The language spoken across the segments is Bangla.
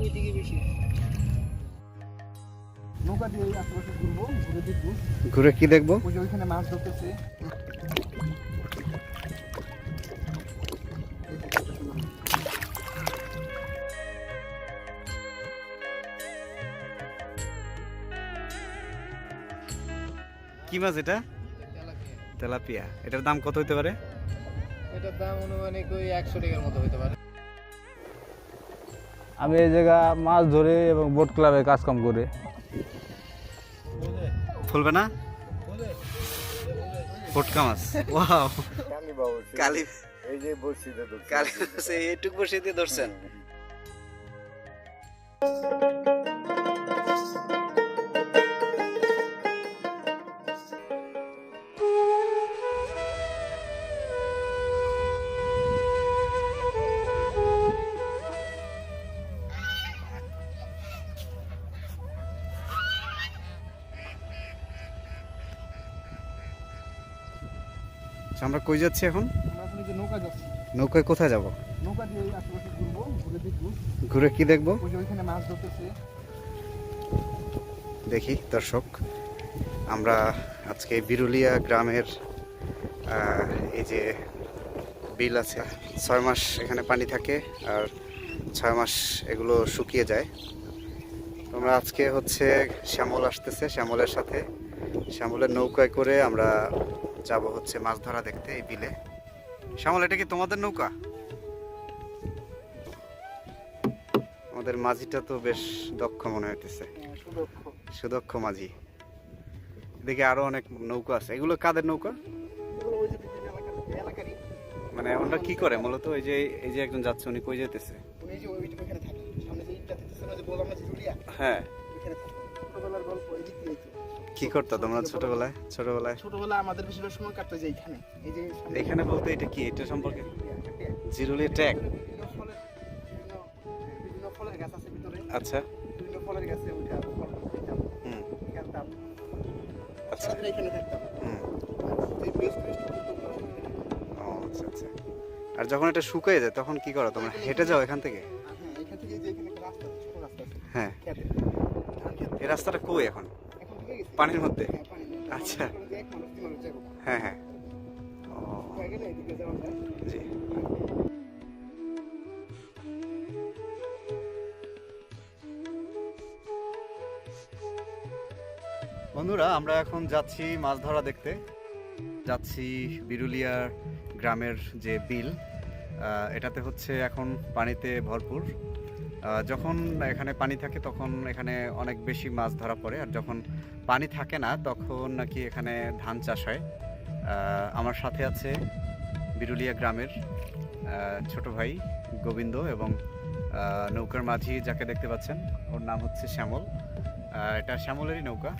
ওইদিকে বেশি নৌকা দিয়ে আশেপাশে ঘুরবো ঘুরে দেখব ঘুরে কি দেখব? ওই যে ওইখানে মাছ ধরতেছে কি মাছ এটা? তেলাপিয়া। এটার দাম কত হতে পারে? এটার দাম অনুমানিক ওই একশো টাকার মতো হইতে পারে। আমি এই জায়গা মাছ ধরে এবং বোট ক্লাবে কাজকাম করে। ফুলবে না? ফটকা মাছ। ওয়াও। কালি এই যে বসিতে কালি এইটুক বসে দিয়ে ধরছেন। আমরা কই যাচ্ছি এখন? নৌকায় কোথায় যাব? ঘুরে কি দেখব? দেখি দর্শক। আমরা আজকে বিরুলিয়া গ্রামের এই যে বিল আছে ছয় মাস এখানে পানি থাকে আর ছয় মাস এগুলো শুকিয়ে যায়। আমরা আজকে হচ্ছে শ্যামল আসতেছে শ্যামলের সাথে। শ্যামলের নৌকায় করে আমরা যাব হচ্ছে মাছ ধরা দেখতে এই বিলে। শ্যামল এটা কি তোমাদের নৌকা? আমাদের মাঝিটা তো বেশ দক্ষ মনে হইতেছে। সুদক্ষ। মাঝি। এদিকে আরও অনেক নৌকা আছে। এগুলো কাদের নৌকা? মানে ওনারা কি করে? মূলত ওই যে এই যে একজন যাচ্ছে উনি কই যেতেছে হ্যাঁ। ছোটবেলার গল্প কি করতো তোমরা ছোটবেলায়? ছোটবেলায়? ছোটবেলা আমাদের বেশিরভাগ সময় কাটতো যে এইখানে। এই যে এখানে বলতে এটা কি? এটা সম্পর্কে? জিরুলি ট্যাগ? বিভিন্ন ফলের গাছ আছে ভিতরে। আচ্ছা। বিভিন্ন ফলের গাছে উঠে ফল খেতাম হুম। খেলতাম আচ্ছা। এখানে থাকতাম। হুম। কিন্তু ও আচ্ছা আচ্ছা। আর যখন এটা শুকিয়ে যায় তখন কি করো তোমরা? হেঁটে যাও এখান থেকে? হ্যাঁ হ্যাঁ। এই রাস্তাটা কই এখন? পানির মধ্যে। আচ্ছা। হ্যাঁ হ্যাঁ বন্ধুরা, আমরা এখন যাচ্ছি মাছ ধরা দেখতে যাচ্ছি বিরুলিয়ার গ্রামের যে বিল এটাতে হচ্ছে এখন পানিতে ভরপুর যখন এখানে পানি থাকে তখন এখানে অনেক বেশি মাছ ধরা পড়ে। আর যখন পানি থাকে না, তখন নাকি এখানে ধান চাষ হয়। আমার সাথে আছে বিরুলিয়া গ্রামের ছোট ভাই গোবিন্দ এবং নৌকার মাঝি যাকে দেখতে পাচ্ছেন। ওর নাম হচ্ছে শ্যামল। এটা শ্যামলেরই নৌকা।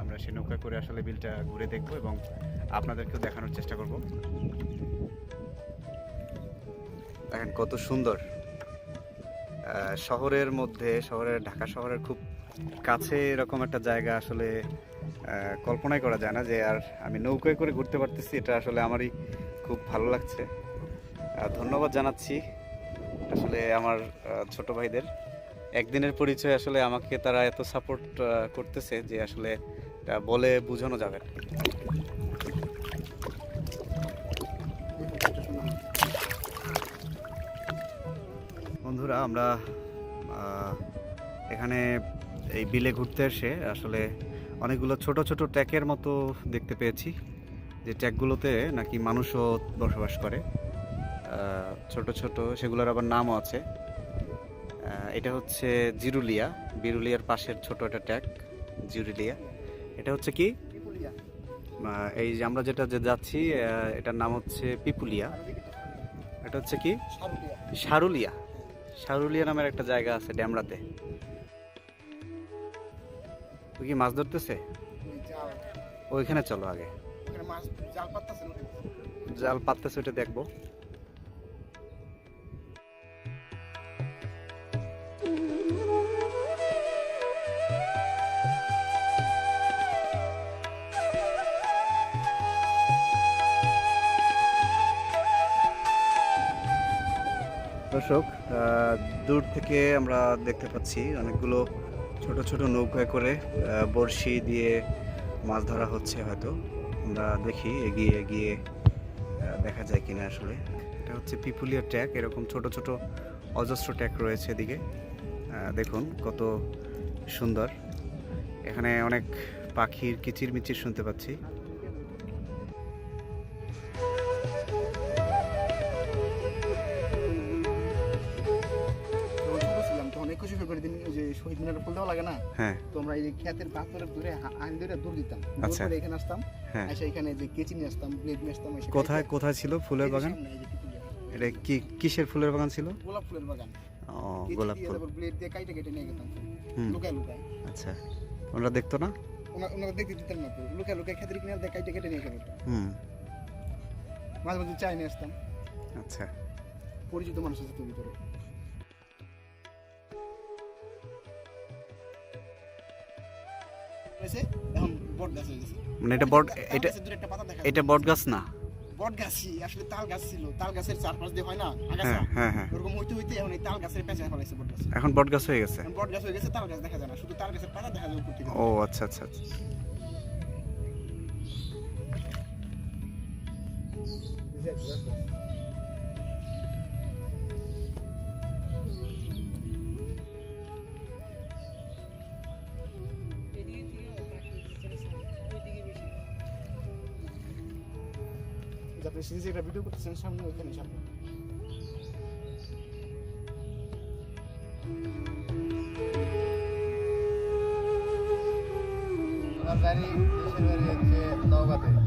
আমরা সেই নৌকা করে আসলে বিলটা ঘুরে দেখব এবং আপনাদেরকেও দেখানোর চেষ্টা করব। দেখেন কত সুন্দর। শহরের মধ্যে, শহরের, ঢাকা শহরের খুব কাছে এরকম একটা জায়গা আসলে কল্পনাই করা যায় না যে আর আমি নৌকায় করে ঘুরতে পারতেছি। এটা আসলে আমারই খুব ভালো লাগছে। ধন্যবাদ জানাচ্ছি। আসলে আমার ছোট ভাইদের। একদিনের পরিচয় আসলে আমাকে তারা এত সাপোর্ট করতেছে যে আসলে বলে বোঝানো যাবে। বন্ধুরা আমরা এখানে এই বিলে ঘুরতে এসে আসলে অনেকগুলো ছোট ছোট ট্যাকের মতো দেখতে পেয়েছি। যে ট্যাকগুলোতে নাকি মানুষও বসবাস করে। ছোট ছোট সেগুলোর আবার নামও আছে। এটা হচ্ছে জিরুলিয়া। বিরুলিয়ার পাশের ছোট একটা ট্যাক জিরুলিয়া। এটা হচ্ছে কি? এই যে আমরা যেটা যে যাচ্ছি এটার নাম হচ্ছে পিপুলিয়া। এটা হচ্ছে কি? সারুলিয়া। সারুলিয়া সারুলিয়া নামের একটা জায়গা আছে ড্যামরাতে। তুই কি মাছ ধরতেছে? ওইখানে চলো আগে। জাল পাততেছে ওইটা দেখব। দর্শক দূর থেকে আমরা দেখতে পাচ্ছি অনেকগুলো ছোট ছোট নৌকায় করে বড়শি দিয়ে মাছ ধরা হচ্ছে হয়তো। আমরা দেখি এগিয়ে এগিয়ে দেখা যায় কিনা আসলে। এটা হচ্ছে পিপুলিয়া ট্যাক, এরকম ছোট ছোট অজস্র ট্যাক রয়েছে এদিকে। দেখুন কত সুন্দর। এখানে অনেক পাখির কিচির মিচির শুনতে পাচ্ছি। ওই যে শহীদ মিনারে ফুল দেওয়া লাগে না? হ্যাঁ। তো আমরা এই ক্ষেতের পাথরে ধরে হা- আইন ধরে দৌড় দিতাম। আচ্ছা। এখানে আসতাম। হ্যাঁ। এখানে যে কেচি নিয়ে আসতাম ব্লেড নিয়ে আসতাম কোথায় কোথায় ছিল ফুলের বাগান। এটা কি কিসের ফুলের বাগান ছিল? গোলাপ ফুলের বাগান। ও গোলাপ ফুল। ব্লেড দিয়ে কাইটে কেটে নিয়ে হুম। লুকায় লুকায়। আচ্ছা। ওনারা দেখতো না? ওনা- ওনারা দেখতে দিতেন না তো। লুকায় লুকায় ক্ষেতের কিনারে দিয়ে কাইটে কেটে নিয়ে যেতাম হুম। মাঝে মাঝে চাই নিয়ে আসতাম। আচ্ছা। পরিচিত মানুষ আছে তো ভিতরে। হয়েছে, এখন বট গাছ হয়ে গেছে। মানে এটা বট এটা একটা পাতা দেখা এটা বট গাছ না? বট গাছই আসলে তাল গাছ ছিল। তাল গাছের চারপাশ দিয়ে হয় না হ্যাঁ আগাছা। হ্যাঁ হ্যাঁ। ওরকম হইতে হইতে এখন এই তাল গাছের পেঁচা ফেলাইছে বট গাছ। এখন বট গাছ হয়ে গেছে? বট গাছ হয়ে গেছে তাল গাছ দেখা যায় না। শুধু তাল গাছের পাতা দেখা যায় উপর থেকে ও আচ্ছা আচ্ছা আচ্ছা। যাতে সিরিজে একটা ভিডিও করতেছেন সামনে ওইখানে সামনে।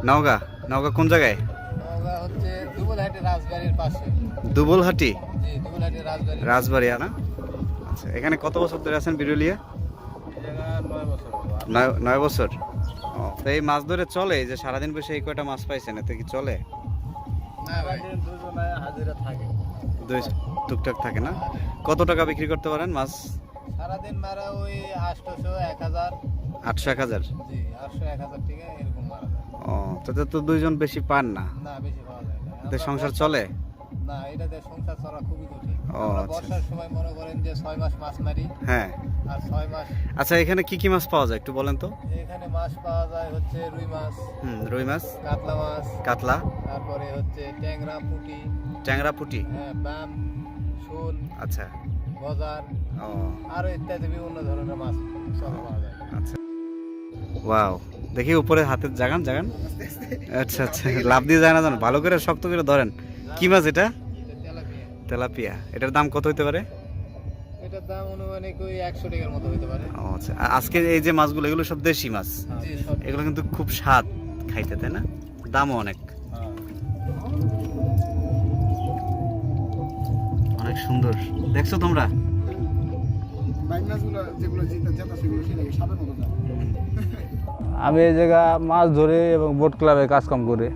নওগাঁ? নওগাঁ কোন জায়গায়? দুবলহাটি রাজবাড়ি। না? আচ্ছা এখানে কত বছর ধরে আছেন বিরুলিয়া? নয় বছর। নয় নয় বছর তো এই মাছ ধরে চলে যে সারাদিন বসে এই কয়টা মাছ পাইছেন এতে কি চলে? টুকটাক থাকে না? কত টাকা বিক্রি করতে পারেন মাছ? সারাদিন মারা ওই আটশোশো এক হাজার। আটশো এক হাজার? জি আটশো এক হাজার টাকা এরকম মারা ও তাতে তো দুইজন বেশি পান না? না বেশি পাওয়া যায় না। এতে আমরা সংসার চলে? না এটা সংসার চলা খুবই কঠিন। ও, আচ্ছা। বর্ষার সময় মনে করেন যে ছয় মাস মাছ মারি। হ্যাঁ। আর ছয় মাস আচ্ছা এখানে কি কি মাছ পাওয়া যায় একটু বলেন তো? এখানে মাছ পাওয়া যায় হচ্ছে রুই মাছ হুম রুই মাছ কাতলা মাছ কাতলা তারপরে হচ্ছে ট্যাংরা পুঁটি। ট্যাংরা পুটি। হ্যাঁ বাম শোল আচ্ছা। গজার ও। আরও ইত্যাদি বিভিন্ন ধরনের মাছ সব পাওয়া যায়। আচ্ছা। ওয়াও দেখি উপরে হাতের জাগান জাগান। আচ্ছা আচ্ছা লাভ দিয়ে যায় না জানো? ভালো করে শক্ত করে ধরেন। কি মাছ এটা এটা? তেলাপিয়া। এটার দাম কত হতে পারে? এটার দাম অনুমানিক ওই একশো টাকার মতো হতে পারে। ও আচ্ছা। আজকে এই যে মাছগুলো এগুলো সব দেশি মাছ? এগুলো কিন্তু খুব স্বাদ খাইতে তাই না? দামও অনেক। হ্যাঁ। অনেক সুন্দর। দেখছ তোমরা? আমি এই জায়গা মাছ ধরে এবং বোট ক্লাবে কাজকাম করি।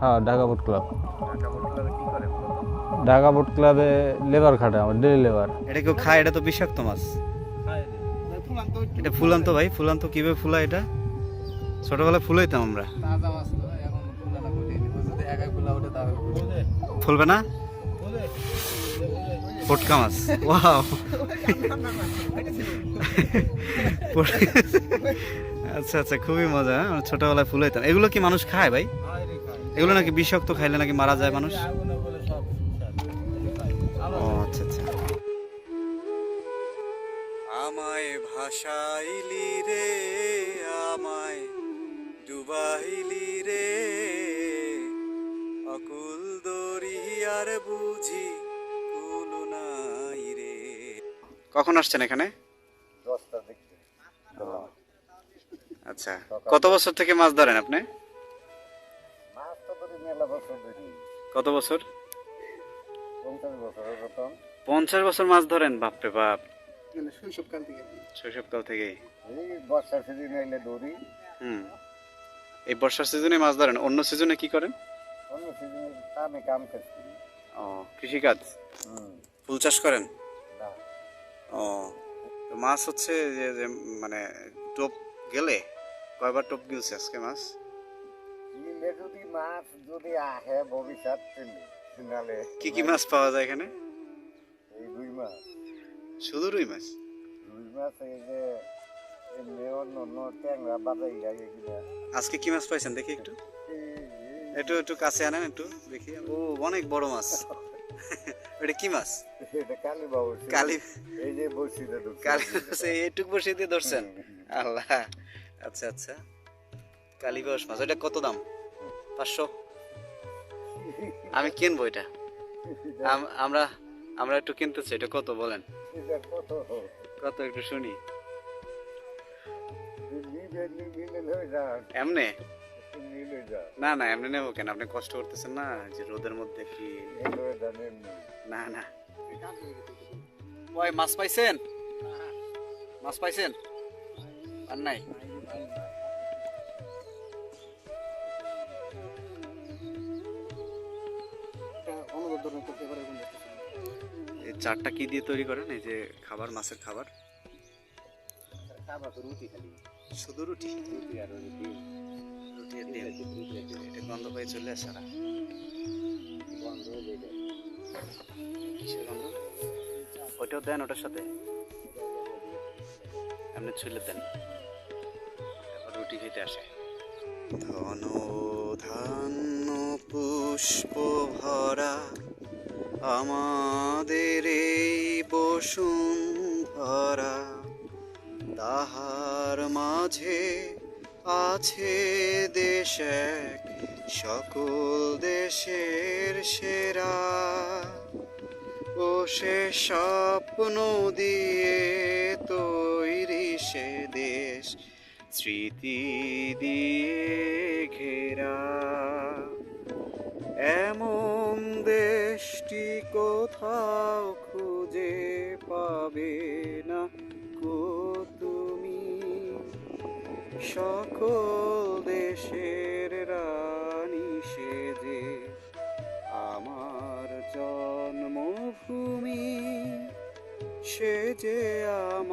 হ্যাঁ Dhaka boat club Dhaka boat ক্লাবে লেবার খাটে আমার ডেলি লেবার এটা কেউ খায়? এটা তো বিষাক্ত মাছ। ফুলান্ত এটা ফুলান্ত ভাই ফুলান্ত কীভাবে ফুলায় এটা? ছোটবেলায় ফুলাইতাম আমরা। ফুলা ফুলবে। না? ফটকা মাছ। ওয়াও। আচ্ছা আচ্ছা খুবই মজা হ্যাঁ? ছোটবেলায় ফুলাইতাম। এগুলো কি মানুষ খায় ভাই? এগুলো নাকি বিষাক্ত খাইলে নাকি মারা যায় মানুষ? ভাসাইলি রে আমায় ডুবাইলি রে। অকুল দরিয়ার বুঝি কুল নাই রে। কখন আসছেন এখানে? আচ্ছা কত বছর থেকে মাছ ধরেন আপনি? কত বছর? পঞ্চাশ বছর মাছ ধরেন বাপরে বাপ। মানে শৈশবকাল থেকে। শৈশবকাল থেকেই? বর্ষার সিজন এলে দৌড়ি। হুম। এই বর্ষার সিজনে মাছ ধরেন? অন্য সিজনে কি করেন? অন্য সিজনে কামে কাম কাজ করি। ও কৃষিকাজ? হুম। ফুল চাষ করেন? ও তো মাছ হচ্ছে যে যে মানে টোপ গেলে কয়বার টোপ গিলছে আজকে মাছ? নিলে যদি মাছ যদি আহে ভবিষ্যৎ নালে কি কি মাছ পাওয়া যায় এখানে? এই দুই মাছ। শুধু রুই মাছ রুই মাছ এই যে এমনি অন্য অন্য ট্যাংরা বাজাই লাগে কিনা আজকে কি মাছ পাইছেন? দেখি একটু। একটু একটু কাছে আনেন একটু দেখি। ও অনেক বড় মাছ। এটা কি মাছ? এটা কালী বাবু কালি এই যে বসিতে কালি এইটুক বসে দিয়ে ধরছেন? আল্লাহ। আচ্ছা আচ্ছা। কালীবাস মাছ। ওটা কত দাম? পাঁচশো। আমি কিনবো এটা। আমরা আমরা একটু কিনতে চাই এটা কত বলেন? এটা কত? কত একটু শুনি। এমনে? যা না না এমনি নেব কেন? আপনি কষ্ট করতেছেন না? যে রোদের মধ্যে কি? না না। ওই মাছ পাইছেন? মাছ পাইছেন? আর নাই। চারটা কি দিয়ে তৈরি করেন? এই যে খাবার মাছের খাবার? শুধু রুটি? রুটি আর রুটি এটা গন্ধ পেয়ে চলে আসে না? গন্ধ ওটাও দেন ওটার সাথে? এমনি ছুলে দেন। রুটি খেতে আসে। ধন ধান পুষ্প ভরা আমাদের এই বসুন্ধরা তাহার মাঝে আছে দেশ এক, সকল দেশের সেরা। ও সে স্বপ্ন দিয়ে তৈরি সে দেশ, স্মৃতি দিয়ে ঘেরা। এমন দেশটি কোথাও খুঁজে পাবে না কো তুমি। সকল দেশের রানী সেজে আমার জন্মভূমি সেজে আমার